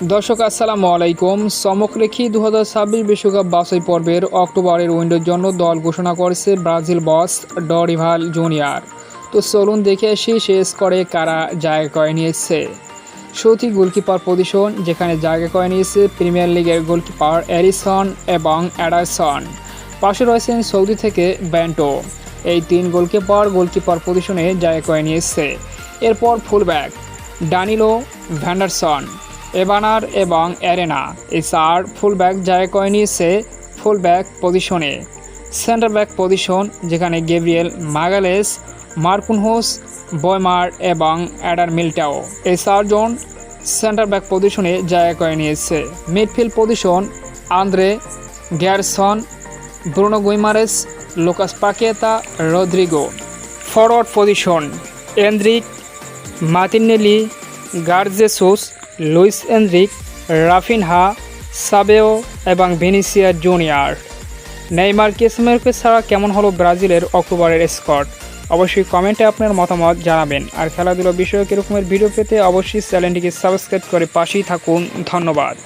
দর্শক, আসসালামু আলাইকুম। চমকরেখি দু হাজার ছাব্বিশ বিশ্বকাপ বাছাই পর্বের অক্টোবরের উইন্ডোর জন্য দল ঘোষণা করেছে ব্রাজিল বস ডরিভাল জুনিয়র। তো চলুন দেখে আসি শেষ করে কারা জায়গা করে নিয়েছে। সৌথি গোলকিপার পজিশন, যেখানে জায়গা করে নিয়েছে প্রিমিয়ার লিগের গোলকিপার অ্যারিসন এবং অ্যাডারসন। পাশে রয়েছেন সৌদি থেকে ব্যান্টো এই তিন গোলকিপার গোলকিপার পজিশনে জায়গা করে নিয়েছে। এরপর ফুলব্যাক, ডানিলো ভ্যান্ডারসন। এবানার এবং অ্যারেনা এই চার ফুলব্যাক জায়গা করে নিয়েছে ফুলব্যাক পজিশনে। সেন্টার ব্যাক পজিশন, যেখানে গেব্রিয়েল মাগালেস, মার্কুনহোস, বয়মার এবং অ্যাডার মিল্টাও। এই চারজন সেন্টার ব্যাক পজিশনে জায়গা করে নিয়েছে। Midfield position, Andre Gerson, Bruno Guimaraes, Lucas Paqueta Rodrygo. Forward position, Endrick Martinelli Gabriel Jesus Luis Endrick Raphinha, Savinho এবং ভিনিসিয়া জুনিয়র। নেইমার কেসমেরকে ছাড়া কেমন হলো ব্রাজিলের অক্টোবরের স্কট অবশ্যই কমেন্টে আপনার মতামত জানাবেন। আর খেলাধুলো বিষয়ক এরকমের ভিডিও পেতে অবশ্যই চ্যানেলটিকে সাবস্ক্রাইব করে পাশেই থাকুন। ধন্যবাদ।